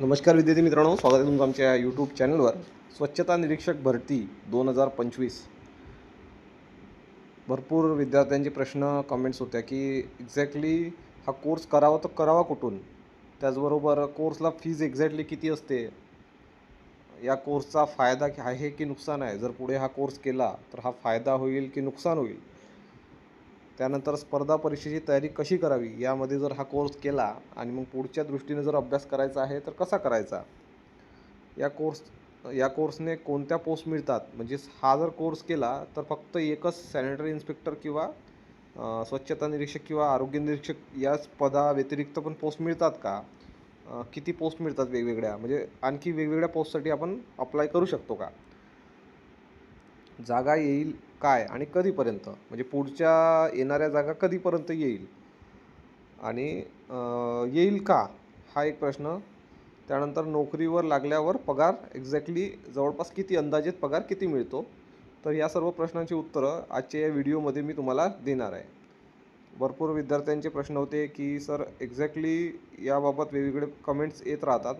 नमस्कार विद्यार्थी मित्रांनो स्वागत आहे तुमचं आमच्या यूट्यूब चॅनलवर स्वच्छता निरीक्षक भरती दोन हजार पंचवीस. भरपूर विद्यार्थ्यांचे प्रश्न कमेंट्स होत्या की एक्झॅक्टली हा कोर्स करावा तर करावा कुठून? त्याचबरोबर कोर्सला फीज एक्झॅक्टली किती असते? या कोर्सचा फायदा आहे की नुकसान आहे? जर पुढे हा कोर्स केला तर हा फायदा होईल की नुकसान होईल? त्यानंतर स्पर्धा परीक्षेची तयारी कशी करावी यामध्ये जर हा कोर्स केला आणि मग पुढच्या दृष्टीने जर अभ्यास करायचा आहे तर कसा करायचा? या कोर्स या कोर्सने कोणत्या पोस्ट मिळतात? म्हणजेच हा जर कोर्स केला तर फक्त एकच सॅनिटरी इन्स्पेक्टर किंवा स्वच्छता निरीक्षक किंवा आरोग्य निरीक्षक याच पदाव्यतिरिक्त पण पोस्ट मिळतात का? किती पोस्ट मिळतात वेगवेगळ्या? म्हणजे आणखी वेगवेगळ्या पोस्टसाठी आपण अप्लाय करू शकतो का? जागा येईल काय आणि कधीपर्यंत? म्हणजे पुढच्या येणाऱ्या जागा कधीपर्यंत येईल? आणि येईल का? हा एक प्रश्न. त्यानंतर नोकरीवर लागल्यावर पगार एक्झॅक्टली जवळपास किती अंदाजित पगार किती मिळतो? तर या सर्व प्रश्नांची उत्तरं आजच्या या व्हिडिओमध्ये मी तुम्हाला देणार आहे. भरपूर विद्यार्थ्यांचे प्रश्न होते की सर एक्झॅक्टली याबाबत वेगवेगळे कमेंट्स येत राहतात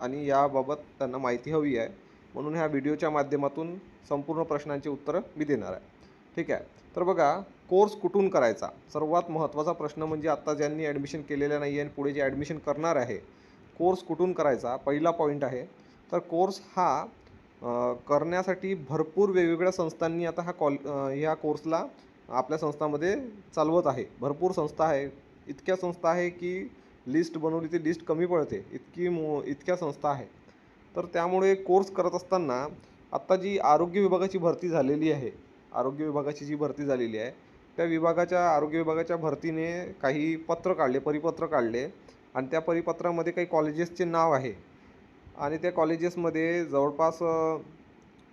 आणि याबाबत त्यांना माहिती हवी आहे. म्हणून ह्या व्हिडिओच्या माध्यमातून संपूर्ण प्रश्नांची उत्तरं मी देणार आहे. ठीक आहे? तर बघा कोर्स कुठून करायचा? सर्वात महत्त्वाचा प्रश्न म्हणजे आत्ता ज्यांनी ॲडमिशन केलेलं नाही आहे आणि पुढे जे ॲडमिशन करणार आहे कोर्स कुठून करायचा? पहिला पॉईंट आहे. तर कोर्स हा करण्यासाठी भरपूर वेगवेगळ्या संस्थांनी आता हा कॉल ह्या कोर्सला आपल्या संस्थामध्ये चालवत आहे. भरपूर संस्था आहे. इतक्या संस्था आहे की लिस्ट बनवली ती लिस्ट कमी पडते. इतकी मो इतक्या संस्था आहे. तर त्यामुळे कोर्स करत असताना आत्ता जी आरोग्य विभागाची भरती झालेली आहे आरोग्य विभागाची जी भरती झालेली आहे त्या विभागाच्या आरोग्य विभागाच्या भरतीने काही पत्र काढले परिपत्र काढले आणि त्या परिपत्रामध्ये काही कॉलेजेसचे नाव आहे. आणि त्या कॉलेजेसमध्ये जवळपास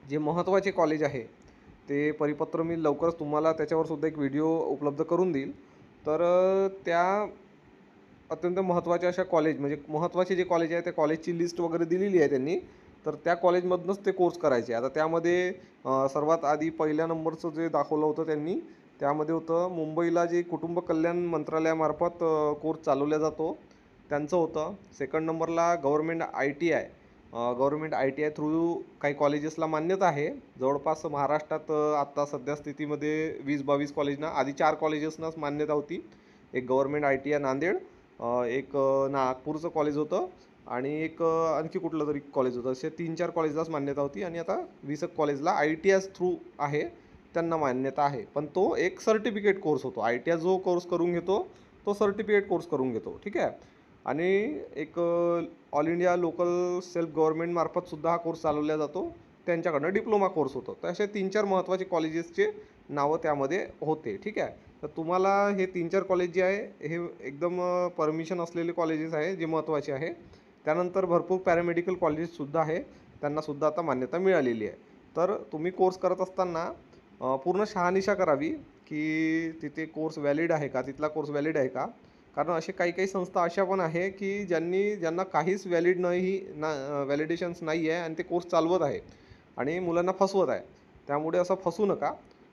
जे महत्त्वाचे कॉलेज आहे ते परिपत्र मी लवकरच तुम्हाला त्याच्यावर सुद्धा एक व्हिडिओ उपलब्ध करून देईल. तर त्या अत्यंत महत्त्वाच्या अशा कॉलेज म्हणजे महत्त्वाचे जे कॉलेज आहे त्या कॉलेजची लिस्ट वगैरे दिलेली आहे त्यांनी. तर त्या कॉलेजमधनंच ते कोर्स करायचे. आता त्यामध्ये सर्वात आधी पहिल्या नंबरचं जे दाखवलं होतं त्यांनी त्यामध्ये होतं मुंबईला जे कुटुंब कल्याण मंत्रालयामार्फत कोर्स चालवला जातो त्यांचं होतं. सेकंड नंबरला government I T I government I T I through काही कॉलेजेसला मान्यता आहे. जवळपास महाराष्ट्रात आत्ता सध्या स्थितीमध्ये वीस बावीस कॉलेजना आधी चार कॉलेजेसनाच मान्यता होती. एक government I T I Nanded एक नागपूरचं कॉलेज होतं आणि एक आणखी कुठलं तरी कॉलेज होतं. असे तीन चार कॉलेजलाच मान्यता होती आणि आता वीस कॉलेजला आय टी एस थ्रू आहे त्यांना मान्यता आहे. पण तो एक सर्टिफिकेट कोर्स होतो. आय टी एस जो कोर्स करून घेतो तो सर्टिफिकेट कोर्स करून घेतो. ठीक आहे? आणि एक ऑल इंडिया लोकल सेल्फ गव्हर्नमेंटमार्फतसुद्धा हा कोर्स चालवला जातो. त्यांच्याकडनं डिप्लोमा कोर्स होतो. तर असे तीन चार महत्त्वाचे कॉलेजेसचे नावं त्यामध्ये होते. ठीक आहे? तर तुम्हाला हे तीन चार कॉलेज जे आहे हे एकदम परमिशन असलेले कॉलेजेस आहे जे महत्त्वाचे आहे. त्यानंतर भरपूर पॅरामेडिकल कॉलेजेससुद्धा आहे त्यांनासुद्धा आता मान्यता मिळालेली आहे. तर तुम्ही कोर्स करत असताना पूर्ण शहानिशा करावी की तिथे कोर्स व्हॅलिड आहे का तिथला कोर्स व्हॅलिड आहे का? कारण असे काही काही संस्था अशा पण आहे की ज्यांनी ज्यांना काहीच व्हॅलिड नाही ना व्हॅलिडेशन्स नाही आहे आणि ते कोर्स चालवत आहे आणि मुलांना फसवत आहे. त्यामुळे असं फसू नका.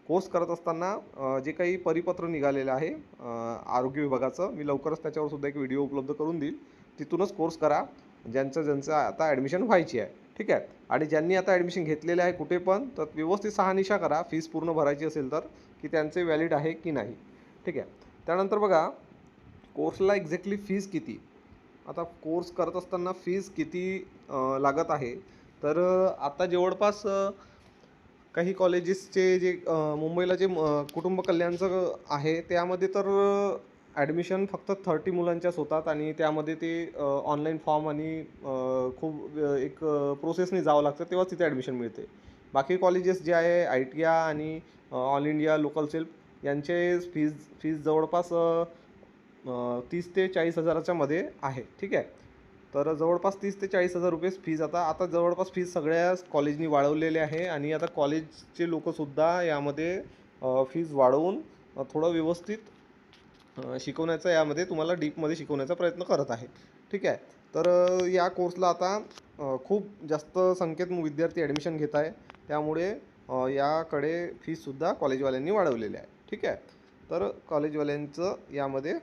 कोर्स करत असताना जे काही परिपत्र निघालेलं आहे आरोग्य विभागाचं मी लवकरच त्याच्यावर सुद्धा एक व्हिडिओ उपलब्ध करून देईल. तिथूनच कोर्स करा. ज्यांचं ज्यांचं आता ॲडमिशन व्हायची आहे ठीक आहे? आणि ज्यांनी आता ॲडमिशन घेतलेलं आहे कुठे पण तर व्यवस्थित सहानिशा करा. फीस पूर्ण भरायची असेल तर की त्यांचे व्हॅलिड आहे की नाही ठीक आहे? त्यानंतर बघा कोर्सला एक्झॅक्टली फीज किती? आता कोर्स करत असताना फीज किती लागत आहे? तर आता जवळपास काही कॉलेजेसचे जे मुंबईला जे कुटुंब कल्याणचं आहे त्यामध्ये तर ॲडमिशन फक्त थर्टी मुलांच्याच होतात आणि त्यामध्ये ते ऑनलाईन फॉर्म आणि खूप एक प्रोसेसने जावं लागतं तेव्हाच तिथे ॲडमिशन मिळते. बाकी कॉलेजेस जे आहे आय टी आय आणि ऑल इंडिया लोकल सेल्फ यांचे फीज फीज जवळपास तीस ते चाळीस हजाराच्यामध्ये आहे ठीक आहे? तर जवळपास तीस ते चाळीस हजार रुपये फीज आता. आता जवळपास फीज सगळ्या कॉलेजनी वाढवलेले आहे आणि आता कॉलेजचे लोकंसुद्धा यामध्ये फीज वाढवून थोडं व्यवस्थित शिकवण्याचा यामध्ये तुम्हाला डीपमध्ये शिकवण्याचा प्रयत्न करत आहे ठीक आहे? तर या कोर्सला आता खूप जास्त संख्येत विद्यार्थी ॲडमिशन घेत आहे. त्यामुळे याकडे फीजसुद्धा कॉलेजवाल्यांनी वाढवलेली आहे ठीक आहे? तर कॉलेजवाल्यांचं यामध्ये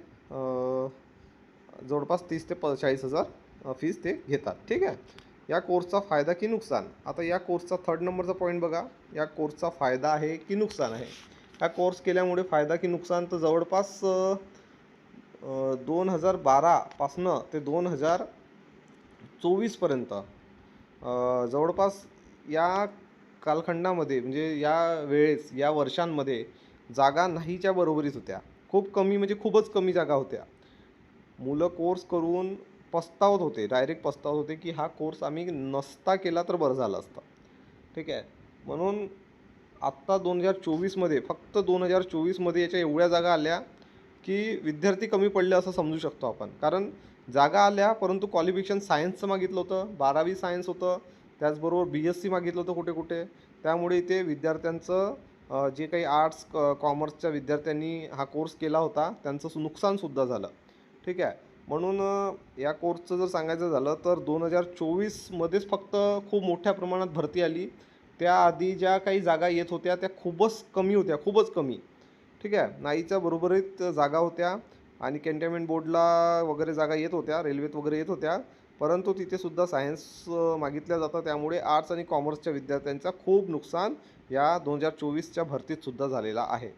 जवळपास तीस ते प चाळीस हजार फीज ते घेतात. ठीक आहे? या कोर्सचा फायदा की नुकसान? आता या कोर्सचा थर्ड नंबरचा पॉईंट बघा. या कोर्सचा फायदा आहे की नुकसान आहे? हा कोर्स केल्यामुळे फायदा की नुकसान तर जवळपास दोन हजार बारापासनं ते दोन हजार चोवीसपर्यंत जवळपास या कालखंडामध्ये म्हणजे या वेळेस या वर्षांमध्ये जागा नाहीच्या बरोबरीच होत्या. खूप कमी म्हणजे खूपच कमी जागा होत्या. मुलं कोर्स करून पस्तावत होते डायरेक्ट पस्तावत होते की हा कोर्स आम्ही नसता केला तर बरं झालं असतं. ठीक आहे? म्हणून आत्ता दोन हजार चोवीसमध्ये फक्त दोन हजार चोवीसमध्ये याच्या एवढ्या जागा आल्या की विद्यार्थी कमी पडले असं समजू शकतो आपण. कारण जागा आल्या परंतु क्वालिफिकेशन सायन्सचं मागितलं होतं बारावी सायन्स होतं त्याचबरोबर बी एस सी मागितलं होतं कुठे कुठे. त्यामुळे इथे विद्यार्थ्यांचं जे काही आर्ट्स क कॉमर्सच्या विद्यार्थ्यांनी हा कोर्स केला होता त्यांचं नुकसानसुद्धा झालं. ठीक आहे? म्हणून या कोर्सचं जर सांगायचं झालं तर दोन हजार चोवीसमध्येच फक्त खूप मोठ्या प्रमाणात भरती आली. त्याआधी ज्या काही जागा येत होत्या त्या खूपच कमी होत्या खूपच कमी. ठीक आहे? नाहीच्या बरोबरीत जागा होत्या आणि कॅन्टोन्मेंट बोर्डला वगैरे जागा येत होत्या रेल्वेत वगैरे येत होत्या. परंतु तिथेसुद्धा सायन्स मागितल्या जातं. त्यामुळे आर्ट्स आणि कॉमर्सच्या विद्यार्थ्यांचा खूप नुकसान या दोन हजार चोवीसच्या भरतीतसुद्धा झालेला आहे.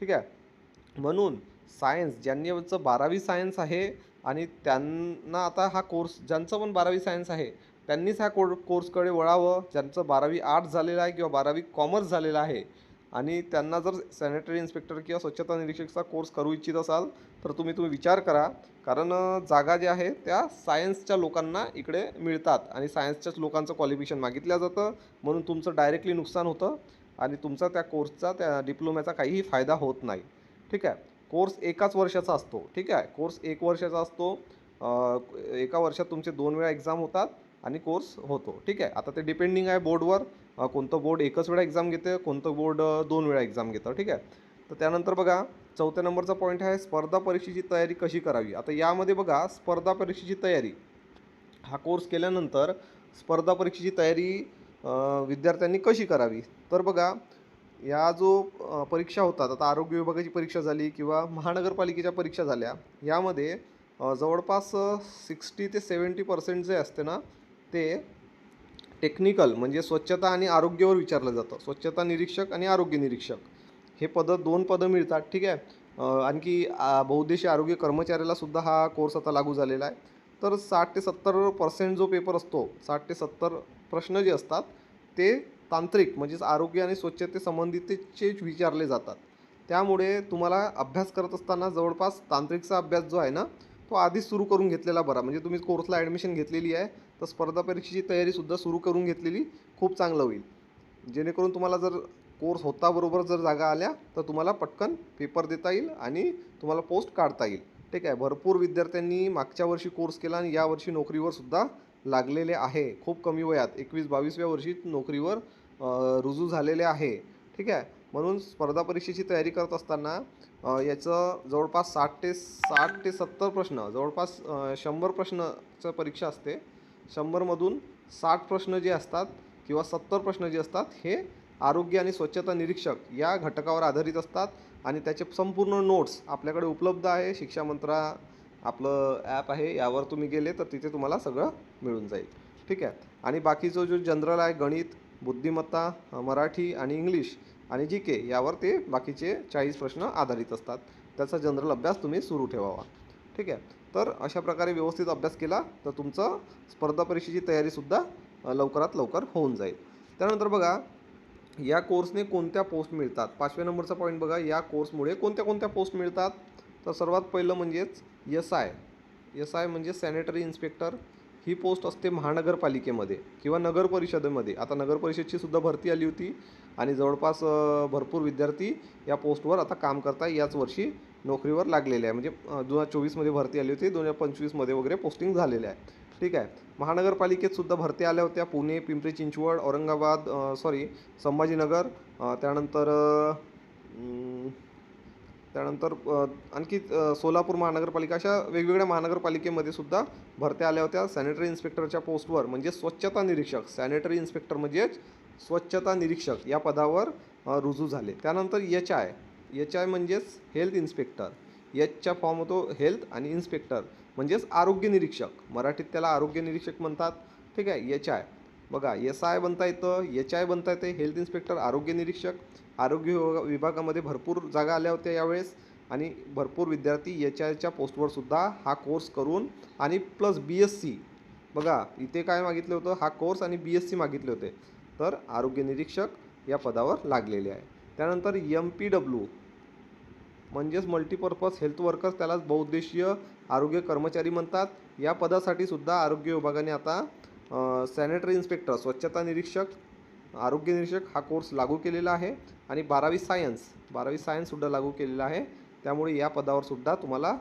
ठीक आहे? म्हणून सायन्स ज्यांनी बारावी सायन्स आहे आणि त्यांना आता हा कोर्स ज्यांचं पण बारावी सायन्स आहे त्यांनीच हा कोर कोर्सकडे वळावं. ज्यांचं बारावी आर्ट्स झालेलं आहे किंवा बारावी कॉमर्स झालेलं आहे आणि त्यांना जर सॅनिटरी इन्स्पेक्टर किंवा स्वच्छता निरीक्षकचा कोर्स करू इच्छित असाल तर तुम्ही तुम्ही विचार करा. कारण जागा ज्या आहेत त्या सायन्सच्या लोकांना इकडे मिळतात आणि सायन्सच्याच लोकांचं क्वालिफिकेशन मागितलं जातं. म्हणून तुमचं डायरेक्टली नुकसान होतं आणि तुमचा त्या कोर्सचा त्या डिप्लोम्याचा काहीही फायदा होत नाही. ठीक आहे? कोर्स एकाच वर्षाचा असतो ठीक आहे? कोर्स एक वर्षाचा असतो एका वर्षात तुमचे दोन वेळा एक्झाम होतात आणि कोर्स होतो ठीक आहे? आता ते डिपेंडिंग आहे बोर्डवर कोणतं बोर्ड एकच वेळा एक्झाम घेते कोणतं बोर्ड दोन वेळा एक्झाम घेतं ठीक आहे? तर त्यानंतर बघा चौथ्या नंबरचा पॉईंट आहे स्पर्धा परीक्षेची तयारी कशी करावी? आता यामध्ये बघा स्पर्धा परीक्षेची तयारी. हा कोर्स केल्यानंतर स्पर्धा परीक्षेची तयारी विद्यार्थ्यांनी कशी करावी? तर बघा या जो परीक्षा होतात आता आरोग्य विभागाची परीक्षा झाली किंवा महानगरपालिकेच्या परीक्षा झाल्या यामध्ये जवळपास सिक्स्टी ते सेवन्टी पर्सेंट जे असते ना ते टेक्निकल म्हणजे स्वच्छता आणि आरोग्यावर विचारलं जातं. स्वच्छता निरीक्षक आणि आरोग्य निरीक्षक. हे पदं दोन पदं मिळतात ठीक आहे? आणखी आ, आरोग्य कर्मचाऱ्याला सुद्धा हा कोर्स आता लागू झालेला आहे. तर साठ ते सत्तर पर्सेंट जो पेपर असतो साठ ते सत्तर प्रश्न जे असतात ते तांत्रिक म्हणजेच आरोग्य आणि स्वच्छतेसंबंधितचे विचारले जातात. त्यामुळे तुम्हाला अभ्यास करत असताना जवळपास तांत्रिकचा अभ्यास जो आहे ना तो आधीच सुरू करून घेतलेला बरा. म्हणजे तुम्ही कोर्सला ॲडमिशन घेतलेली आहे तर स्पर्धा परीक्षेची तयारीसुद्धा सुरू करून घेतलेली खूप चांगलं होईल. जेणेकरून तुम्हाला जर कोर्स होता बरोबर जर जागा आल्या तर तुम्हाला पटकन पेपर देता येईल आणि तुम्हाला पोस्ट काढता येईल. ठीक आहे? भरपूर विद्यार्थ्यांनी मागच्या वर्षी कोर्स केला आणि यावर्षी नोकरीवर सुद्धा लागलेले आहे. खूप कमी वयात एकवीस बावीसव्या वर्षी नोकरीवर रुजू झालेले आहे. ठीक आहे? म्हणून स्पर्धा परीक्षेची तयारी करत असताना याचं जवळपास साठ ते साठ ते सत्तर प्रश्न जवळपास शंभर प्रश्नचं परीक्षा असते. शंभरमधून साठ प्रश्न जे असतात किंवा सत्तर प्रश्न जे असतात हे आरोग्य आणि स्वच्छता निरीक्षक या घटकावर आधारित असतात आणि त्याचे संपूर्ण नोट्स आपल्याकडे उपलब्ध आहे. शिक्षा मंत्रा आपलं ॲप आहे यावर तुम्ही गेले तर तिथे तुम्हाला सगळं मिळून जाईल. ठीक आहे? आणि बाकीचं जो जनरल आहे गणित बुद्धिमत्ता मराठी आणि इंग्लिश आणि जी के यावर ते बाकीचे चाळीस प्रश्न आधारित असतात. त्याचा जनरल अभ्यास तुम्ही सुरू ठेवावा. ठीक आहे? तर अशा प्रकारे व्यवस्थित अभ्यास केला तर तुमचं स्पर्धा परीक्षेची तयारीसुद्धा लवकरात लवकर होऊन जाईल. त्यानंतर बघा या कोर्सने कोणत्या पोस्ट मिळतात? पाचव्या नंबरचा पॉईंट बघा या कोर्समुळे कोणत्या कोणत्या पोस्ट मिळतात? तर सर्वात पहिलं म्हणजेच एस आय एस आय म्हणजे सॅनिटरी इन्स्पेक्टर ही पोस्ट असते महानगरपालिकेमध्ये किंवा नगर परिषदेमध्ये आता नगर परिषदची सुद्धा भरती आली होती आणि जवळपास भरपूर विद्यार्थी या पोस्टवर आता काम करता याच वर्षी नोकरीवर लागलेले आहे. म्हणजे दोन हजार चोवीसमध्ये भरती आली होती. दोन हजार पंचवीसमध्ये वगैरे पोस्टिंग झालेल्या आहे. ठीक आहे. महानगरपालिकेत सुद्धा भरती आल्या होत्या. पुणे पिंपरी चिंचवड औरंगाबाद सॉरी संभाजीनगर त्यानंतर त्यानंतर आणखी सोलापूर महानगरपालिका अशा वेगवेगळ्या महानगरपालिकेमध्ये सुद्धा भरत्या आल्या होत्या. सॅनिटरी इन्स्पेक्टरच्या पोस्टवर म्हणजे स्वच्छता निरीक्षक. सॅनिटरी इन्स्पेक्टर म्हणजेच स्वच्छता निरीक्षक या पदावर रुजू झाले. त्यानंतर एच आय एच आय म्हणजेच हेल्थ इन्स्पेक्टर एचच्या फॉर्म होतो हेल्थ आणि इन्स्पेक्टर म्हणजेच आरोग्य निरीक्षक. मराठीत त्याला आरोग्य निरीक्षक म्हणतात. ठीक आहे? एच आय बघा एस आय बनता येतं एच आय बनता येते हेल्थ इन्स्पेक्टर आरोग्य निरीक्षक आरोग्य विभागा- विभागामध्ये भरपूर जागा आल्या होत्या यावेळेस आणि भरपूर विद्यार्थी एच आयच्या पोस्टवर सुद्धा हा कोर्स करून आणि प्लस बी एस सी. बघा इथे काय मागितलं होतं? हा कोर्स आणि बी एस सी मागितले होते. तर आरोग्य निरीक्षक या पदावर लागलेले आहे. त्यानंतर एम पी डब्ल्यू. म्हणजेच मल्टीपर्पज हेल्थ वर्कर्स त्यालाच बहुउद्देशीय आरोग्य कर्मचारी म्हणतात. या पदासाठी सुद्धा आरोग्य विभागाने आता सॅनिटरी इन्स्पेक्टर स्वच्छता निरीक्षक आरोग्य निरीक्षक हा कोर्स लागू केलेला आहे. आणि बारावी सायन्स बारावी सायन्ससुद्धा लागू केलेला आहे. त्यामुळे या पदावरसुद्धा तुम्हाला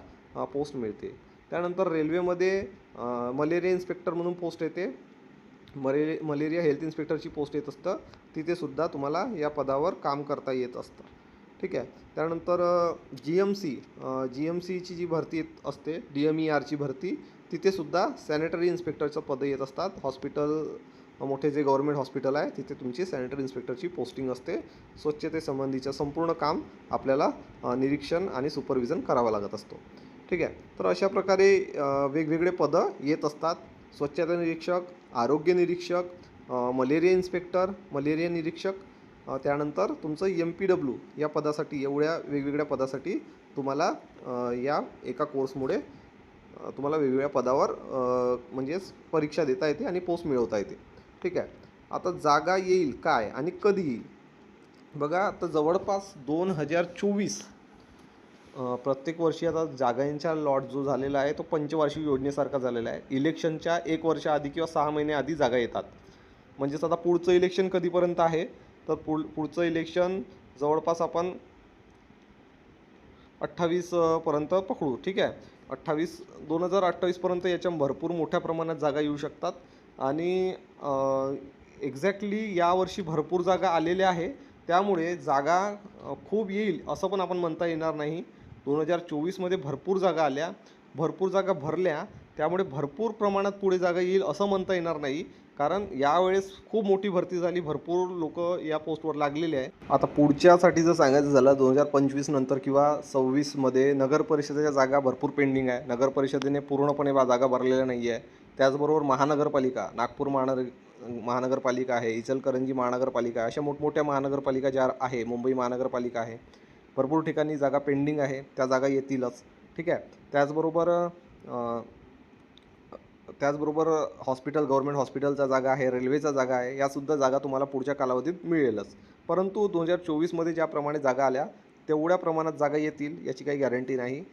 पोस्ट मिळते. त्यानंतर रेल्वेमध्ये मलेरिया इन्स्पेक्टर म्हणून पोस्ट येते. मले मलेरिया हेल्थ इन्स्पेक्टरची पोस्ट येत असतं. तिथेसुद्धा तुम्हाला या पदावर काम करता येत असतं. ठीक आहे? त्यानंतर G M C G M सीची जी भरती येत असते डी एम ई आरची भरती तिथेसुद्धा सॅनिटरी इन्स्पेक्टरचं पदं येत असतात. हॉस्पिटल मोठे जे गव्हर्मेंट हॉस्पिटल आहे तिथे तुमची सॅनिटरी इन्स्पेक्टरची पोस्टिंग असते. स्वच्छतेसंबंधीचं संपूर्ण काम आपल्याला निरीक्षण आणि सुपरविजन करावं लागत असतो. ठीक आहे? तर अशा प्रकारे वेगवेगळे पदं येत असतात. स्वच्छता निरीक्षक आरोग्य निरीक्षक मलेरिया इन्स्पेक्टर मलेरिया निरीक्षक त्यानंतर तुमचं एम पी डब्ल्यू या पदासाठी एवढ्या वेगवेगळ्या पदासाठी तुम्हाला या एका कोर्समुळे तुम्हाला वेगवेगळ्या पदावर म्हणजेच परीक्षा देता येते आणि पोस्ट मिळवता येते. ठीक आहे? आता जागा येईल काय आणि कधी येईल? बघा आता जवळपास दोन हजार चोवीस प्रत्येक वर्षी आता जागांचा लॉट जो झालेला आहे तो पंचवार्षिक योजनेसारखा झालेला आहे. इलेक्शनच्या एक वर्षाआधी किंवा सहा महिन्याआधी आधी जागा येतात. म्हणजेच आता पुढचं इलेक्शन कधीपर्यंत आहे? तर पुढ पुढचं इलेक्शन जवळपास आपण अठ्ठावीसपर्यंत पकडू. ठीक आहे? अठ्ठावीस दोन हजार अठ्ठावीसपर्यंत याच्या भरपूर मोठ्या प्रमाणात जागा येऊ शकतात. आणि एक्झॅक्टली यावर्षी भरपूर जागा आलेल्या आहे. त्यामुळे जागा खूप येईल असं पण आपण म्हणता येणार नाही. दोन हजार चोवीसमध्ये भरपूर जागा आल्या. भरपूर जागा भरल्या. त्यामुळे भरपूर प्रमाणात पुढे जागा येईल असं म्हणता येणार नाही. कारण यावेळेस खूप मोठी भरती झाली भरपूर लोक या पोस्टवर लागलेले आहे. आता पुढच्यासाठी जर सांगायचं झालं दोन हजार पंचवीस नंतर किंवा सव्वीसमध्ये नगर परिषदेच्या जागा भरपूर पेंडिंग आहे. नगर परिषदेने पूर्णपणे जागा भरलेल्या नाही आहे. त्याचबरोबर महानगरपालिका नागपूर महानगर महानगरपालिका आहे इचलकरंजी महानगरपालिका अशा मोठमोठ्या महानगरपालिका ज्या आहे मुंबई महानगरपालिका आहे भरपूर ठिकाणी जागा पेंडिंग आहे त्या जागा येतीलच. ठीक आहे? त्याचबरोबर त्याचबरोबर हॉस्पिटल गव्हर्मेंट हॉस्पिटलचा जागा आहे रेल्वेचा जागा आहे यासुद्धा जागा तुम्हाला पुढच्या कालावधीत मिळेलच. परंतु दोन हजार चोवीसमध्ये ज्याप्रमाणे जागा आल्या तेवढ्या प्रमाणात जागा येतील याची काही गॅरंटी नाही.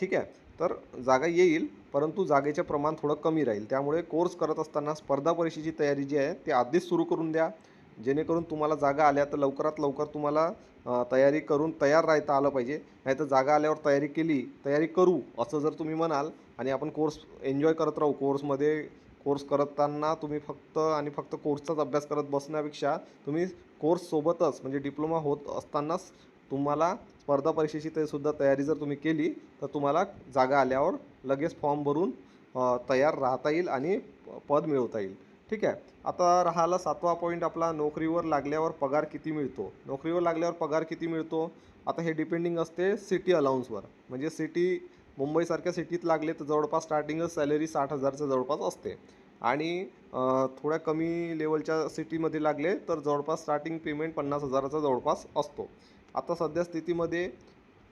ठीक आहे. तर जागा येईल परंतु जागेचे प्रमाण थोडं कमी राहील. त्यामुळे कोर्स करत असताना स्पर्धा परीक्षेची तयारी जी आहे ती आधीच सुरू करून द्या. जेणेकरून तुम्हाला जागा आल्या तर लवकरात लवकर तुम्हाला तयारी करून तयार राहता आलं पाहिजे. नाही तर जागा आल्यावर तयारी केली तयारी करू असं जर तुम्ही म्हणाल आणि आपण कोर्स एन्जॉय करत राहू कोर्समध्ये कोर्स करताना तुम्ही फक्त आणि फक्त कोर्सचाच अभ्यास करत बसण्यापेक्षा तुम्ही कोर्ससोबतच म्हणजे डिप्लोमा होत असतानाच तुम्हाला स्पर्धा परीक्षेची ते सुद्धा तयारी जर तुम्ही केली तर तुम्हाला जागा आल्यावर लगेच फॉर्म भरून तयार राहता येईल आणि पद मिळवता येईल. ठीक आहे. आता राहिला सातवा पॉईंट आपला नोकरीवर लागल्यावर पगार किती मिळतो? नोकरीवर लागल्यावर पगार किती मिळतो? आता हे डिपेंडिंग असते सिटी अलाउन्सवर म्हणजे सिटी मुंबईसारख्या सिटीत लागले तर जवळपास स्टार्टिंगच सॅलरी साठ हजारच्या जवळपास असते. आणि थोड्या कमी लेवलच्या सिटीमध्ये लागले तर जवळपास स्टार्टिंग पेमेंट पन्नास हजाराचा जवळपास असतो. आता सध्या स्थितीमध्ये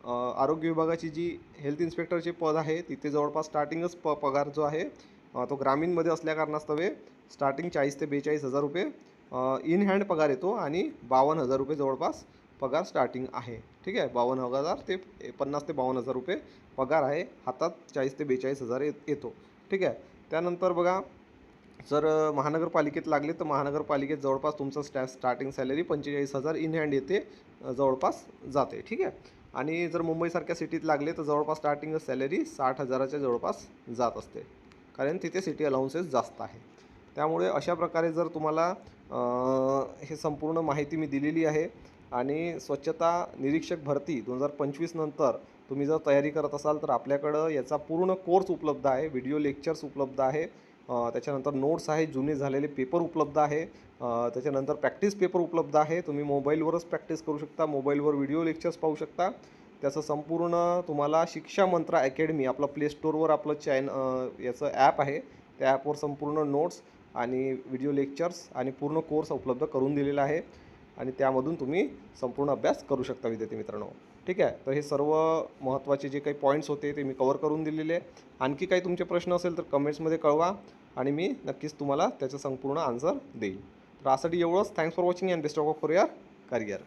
आरोग्य विभागाची जी हेल्थ इन्स्पेक्टरचे पद आहे तिथे जवळपास स्टार्टिंगच प पगार जो आहे तो ग्रामीणमध्ये असल्या कारणास्तवे स्टार्टिंग चाळीस ते बेचाळीस हजार रुपये इन हँड पगार येतो आणि बावन्न हजार रुपये जवळपास पगार स्टार्टिंग आहे. ठीक आहे? बावन्न हजार ते पन्नास ते बावन्न हजार रुपये पगार आहे. हातात चाळीस ते बेचाळीस हजार येतो. ठीक आहे? त्यानंतर बघा जर महानगरपालिकेत लागले तर महानगरपालिकेत जवळपास तुमचं स्टॅ स्टार्टिंग सॅलरी पंचेचाळीस हजार इन हँड येते जवळपास जाते. ठीक आहे? आणि जर मुंबईसारख्या सिटीत लागले तर जवळपास स्टार्टिंग सॅलरी साठ हजाराच्या जवळपास जात असते. कारण तिथे सिटी अलाउन्सेस जास्त आहे त्यामुळे अशा प्रकारे जर तुम्हाला हे संपूर्ण माहिती मी दिलेली आहे आणि स्वच्छता निरीक्षक भरती दोन हजार पंचवीस नंतर तुम्ही जर तयारी करत असाल तर आपल्याकडं याचा पूर्ण कोर्स उपलब्ध आहे व्हिडिओ लेक्चर्स उपलब्ध आहे त्याच्यानंतर नोट्स आहे जुने झालेले पेपर उपलब्ध आहे त्याच्यानंतर प्रॅक्टिस पेपर उपलब्ध आहे तुम्ही मोबाईलवरच प्रॅक्टिस करू शकता मोबाईलवर व्हिडिओ लेक्चर्स पाहू शकता. त्याचं संपूर्ण तुम्हाला शिक्षा मंत्रा अकॅडमी आपलं प्ले स्टोअरवर आपलं चॅन याचं ॲप आहे. त्या ॲपवर संपूर्ण नोट्स आणि व्हिडिओ लेक्चर्स आणि पूर्ण कोर्स उपलब्ध करून दिलेला आहे. आणि त्यामधून तुम्ही संपूर्ण अभ्यास करू शकता विद्यार्थी मित्रांनो. ठीक आहे? तर हे सर्व महत्त्वाचे जे काही पॉईंट्स होते ते मी कवर करून दिलेले आहे. आणखी काही तुमचे प्रश्न असेल तर कमेंट्समध्ये कळवा आणि मी नक्कीच तुम्हाला त्याचं संपूर्ण आन्सर देईल. तर यासाठी एवढंच. Thanks for watching and best of for your career